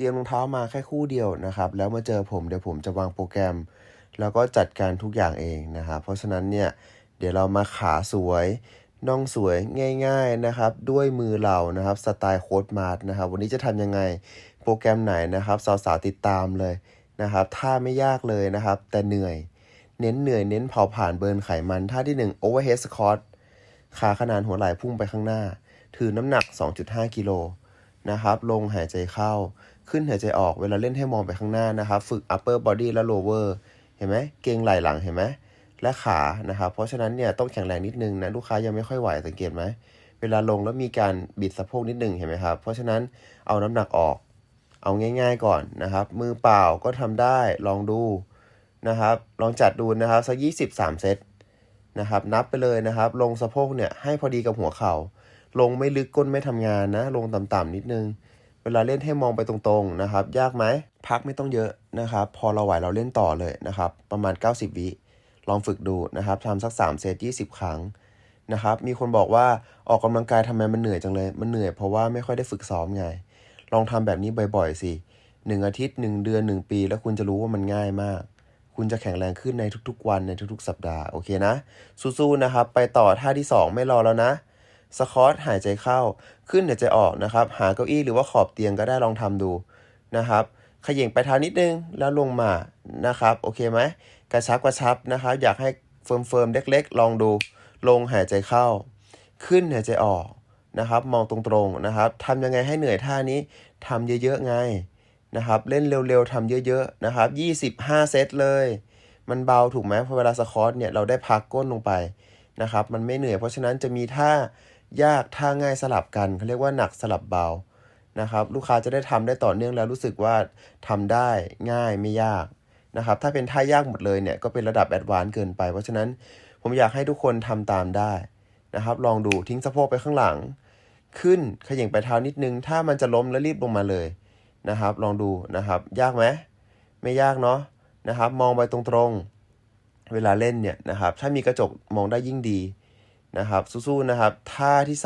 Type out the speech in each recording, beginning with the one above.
เตรียมรองเท้ามาแค่คู่เดียวนะครับ แล้วมาเจอผมเดี๋ยวผมจะวางโปรแกรม แล้วก็จัดการทุกอย่างเองนะครับเพราะฉะนั้นเนี่ยเดี๋ยวเรามาขาสวยน่องสวยง่าย ๆนะครับ ด้วยมือเรานะครับสไตล์โค้ดมาร์ทนะครับ วันนี้จะทำยังไงโปรแกรมไหนนะครับสาวๆติดตามเลยนะครับท่าไม่ยากเลยนะครับ แต่เหนื่อย เน้นเหนื่อยเน้นเผาผ่านเบิร์นไขมันท่าที่ 1 overhead squat ขาขนานหัวไหล่พุ่งไปข้างหน้า ถือน้ำหนัก 2.5 กิโล นะครับ ลงหายใจเข้า ขึ้นหายใจออก เวลาเล่นให้มองไปข้างหน้านะครับ ฝึก upper body และ lower เห็นไหม เกงไหล่หลังเห็นไหม และขานะครับ เพราะฉะนั้นเนี่ยต้องแข็งแรงนิดนึงนะลูกค้ายังไม่ค่อยไหวสังเกตไหม เวลาลงแล้วมีการบิดสะโพกนิดนึงเห็นไหมครับ เพราะฉะนั้นเอาน้ำหนักออก เอาง่าย ๆก่อนนะครับ มือเปล่าก็ทำได้ลองดูนะครับ ลองจัดดูนะครับสัก23เซตนะครับ นับไปเลยนะครับ ลงสะโพกเนี่ยให้พอดีกับหัวเข่า ลงไม่ลึกก้นไม่ทำงานนะ ลงต่ำๆนิดนึง เวลาเล่นให้มองไปตรงๆนะครับ ยากไหมพักไม่ต้องเยอะนะครับ พอเราไหวเราเล่นต่อเลยนะครับ ประมาณ 90 วิลองฝึกดูนะครับทำสัก 3 เซต 20 ครั้งนะครับ มีคนบอกว่าออกกำลังกายทำไมมันเหนื่อยจังเลย มันเหนื่อยเพราะว่าไม่ค่อยได้ฝึกซ้อมไง ลองทำแบบนี้บ่อยๆสิหนึ่งอาทิตย์หนึ่งเดือนหนึ่งปี แล้วคุณจะรู้ว่ามันง่ายมาก คุณจะแข็งแรงขึ้นในทุกๆ วันในทุกๆ สัปดาห์ โอเคนะ สู้ๆ นะครับ ไปต่อท่าที่ 2 ไม่รอแล้วนะ สควอตหายใจเข้า ขึ้นหายใจออกนะครับ หาเก้าอี้หรือว่าขอบเตียงก็ได้ลองทำดูนะครับขย่งไปเท้านิดนึงแล้วลงมานะครับ โอเคไหมกระชับกระชับนะครับ อยากให้เฟิร์มเฟิร์มๆเล็ก ๆ ลองดู ลงหายใจเข้า ขึ้นหายใจออกนะครับ มองตรงๆนะครับทำยังไงให้เหนื่อยท่านี้ทำเยอะๆไงนะครับ เล่นเร็วๆทำเยอะๆนะครับ25 เซตเลย มันเบาถูกไหมพอเวลาสควอตเนี่ยเราได้พักก้นลงไป นะครับ มันไม่เหนื่อย เพราะฉะนั้นจะมีท่ายากท่าง่ายสลับกันเขาเรียกว่าหนักสลับเบานะครับ ลูกค้าจะได้ทำได้ต่อเนื่องแล้วรู้สึกว่าทำได้ง่ายไม่ยากนะครับ ถ้าเป็นท่ายากหมดเลยเนี่ยก็เป็นระดับแอดวานซ์เกินไป เพราะฉะนั้นผมอยากให้ทุกคนทำตามได้นะครับ ลองดูทิ้งสะโพกไปข้างหลัง ขึ้นขย่งไปเท้านิดนึง ถ้ามันจะล้มแล้วรีบลงมาเลยนะครับ ลองดูนะครับ ยากไหมไม่ยากเนาะนะครับ มองไปตรงๆ เวลาเล่นเนี่ยนะครับ ถ้ามีกระจกมองได้ยิ่งดีนะครับ สู้ๆนะครับ ท่าที่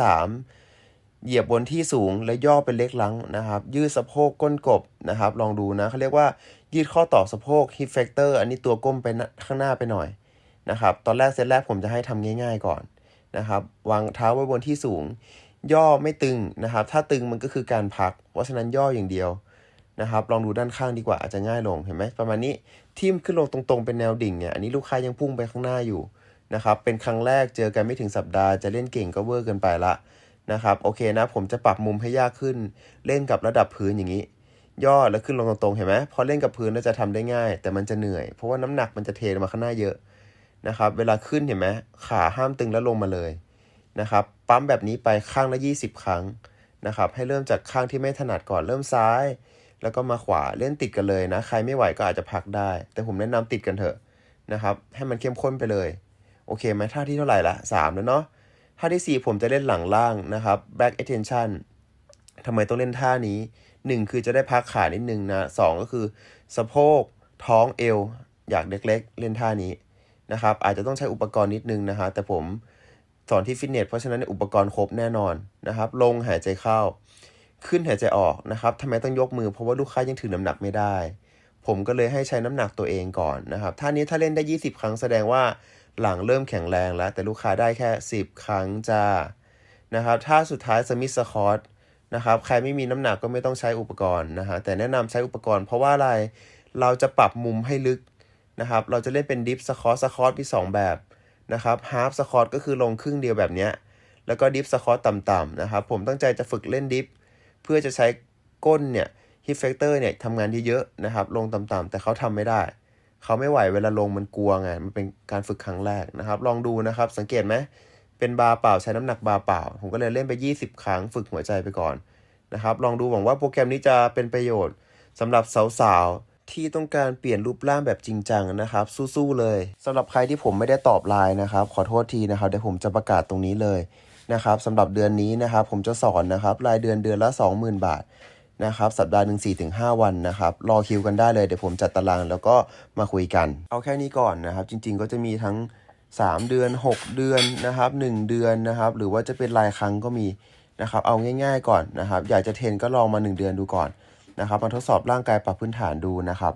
3 เหยียบบนที่สูงและย่อเป็นเล็กหลังนะครับ ยืดสะโพกก้นกบนะครับ ลองดูนะเขาเรียกว่ายืดข้อต่อสะโพก hip flexor อันนี้ตัวก้มไปข้างหน้าไปหน่อยนะครับ ตอนแรกเซตแรกผมจะให้ทำง่าย ๆก่อนนะครับ วางเท้าไว้บนที่สูง ย่อไม่ตึงนะครับ ถ้าตึงมันก็คือการพัก เพราะฉะนั้นย่ออย่างเดียว นะครับ ลองดูด้านข้างดีกว่าอาจจะง่ายลงเห็นไหมประมาณนี้ทิ่มขึ้นลงตรงๆเป็นแนวดิ่งเนี่ยอันนี้ลูกค้ายังพุ่งไปข้างหน้าอยู่นะครับเป็นครั้งแรกเจอกันไม่ถึงสัปดาห์จะเล่นเก่งก็เวอร์เกินไปละนะครับโอเคนะผมจะปรับมุมให้ยากขึ้น เล่นกับระดับพื้นอย่างนี้ ย่อแล้วขึ้นลงตรงๆเห็นไหมพอเล่นกับพื้นน่าจะทำได้ง่าย แต่มันจะเหนื่อย เพราะว่าน้ำหนักมันจะเทมาข้างหน้าเยอะนะครับเวลาขึ้นเห็นไหมขาห้ามตึงแล้วลงมาเลยนะครับปั๊มแบบนี้ไปข้างละ 20 ครั้งนะครับให้เริ่มจากข้างที่ไม่ถนัดก่อนเริ่มซ้าย แล้วก็มาขวาเล่นติดกันเลยนะ ใครไม่ไหวก็อาจจะพักได้ แต่ผมแนะนำติดกันเถอะนะครับ ให้มันเข้มข้นไปเลย โอเคไหมท่าที่เท่าไหร่ละ3แล้วเนาะท่าที่ 4 ผมจะเล่นหลังล่างนะครับ back extension ทำไมต้องเล่นท่านี้ 1 คือจะได้พักขานิดนึงนะสก็คือ สะโพก ท้องเอว อยากเล็กๆ เล่นท่านี้นะครับ อาจจะต้องใช้อุปกรณ์นิดนึงนะฮะแต่ผมสอนที่ฟิตเนสเพราะฉะนั้นอุปกรณ์ครบแน่นอนนะครับ ลงหายใจเข้า ขึ้นหายใจออกนะครับทำไมต้องยกมือเพราะว่าลูกค้ายังถือน้ำหนักไม่ได้ ผมก็เลยให้ใช้น้ำหนักตัวเองก่อนนะครับท่านี้ถ้าเล่นได้ 20 ครั้งแสดงว่าหลังเริ่มแข็งแรงแล้ว แต่ลูกค้าได้แค่ 10 ครั้งจ้านะครับท่าสุดท้ายสมิธสคอตนะครับใครไม่มีน้ำหนักก็ไม่ต้องใช้อุปกรณ์นะฮะแต่แนะนำใช้อุปกรณ์เพราะว่าอะไรเราจะปรับมุมให้ลึกนะครับเราจะเล่นเป็นดิฟสคอตสคอตมีสองแบบนะครับฮาร์ฟสคอตก็คือลงครึ่งเดียวแบบนี้แล้วก็ดิฟสคอตต่ำๆนะครับผมตั้งใจจะฝึกเล่นดิฟ เพื่อจะใช้ก้นเนี่ยฮิปเฟกเตอร์เนี่ยทำงานเยอะๆนะครับ ลงต่ำๆแต่เขาทำไม่ได้ เขาไม่ไหวเวลาลงมันกลัวไงมันเป็นการฝึกครั้งแรกนะครับ ลองดูนะครับ สังเกตไหมเป็นบาร์เปล่าใช้น้ำหนักบาร์เปล่า ผมก็เลยเล่นไป 20 ครั้งฝึกหัวใจไปก่อนนะครับ ลองดูหวังว่าโปรแกรมนี้จะเป็นประโยชน์สำหรับสาวๆ ที่ต้องการเปลี่ยนรูปร่างแบบจริงจังนะครับ สู้ๆเลยสำหรับใครที่ผมไม่ได้ตอบไลน์นะครับ ขอโทษทีนะครับเดี๋ยวผมจะประกาศตรงนี้เลย นะครับสำหรับเดือนนี้นะครับผมจะสอนนะครับรายเดือนเดือนละ 20,000 บาทนะครับสัปดาห์หนึ่งสี่ถึงห้าวันนะครับรอคิวกันได้เลยเดี๋ยวผมจัดตารางแล้วก็มาคุยกัน เอาแค่นี้ก่อนนะครับ จริง ๆ ก็จะมีทั้ง 3 เดือน 6 เดือนนะครับ1เดือนนะครับ หรือว่าจะเป็นรายครั้งก็มีนะครับเอาง่าย ๆ ก่อนนะครับ อยากจะเทรนก็ลองมา 1 เดือนดูก่อนนะครับมาทดสอบร่างกายปรับพื้นฐานดูนะครับ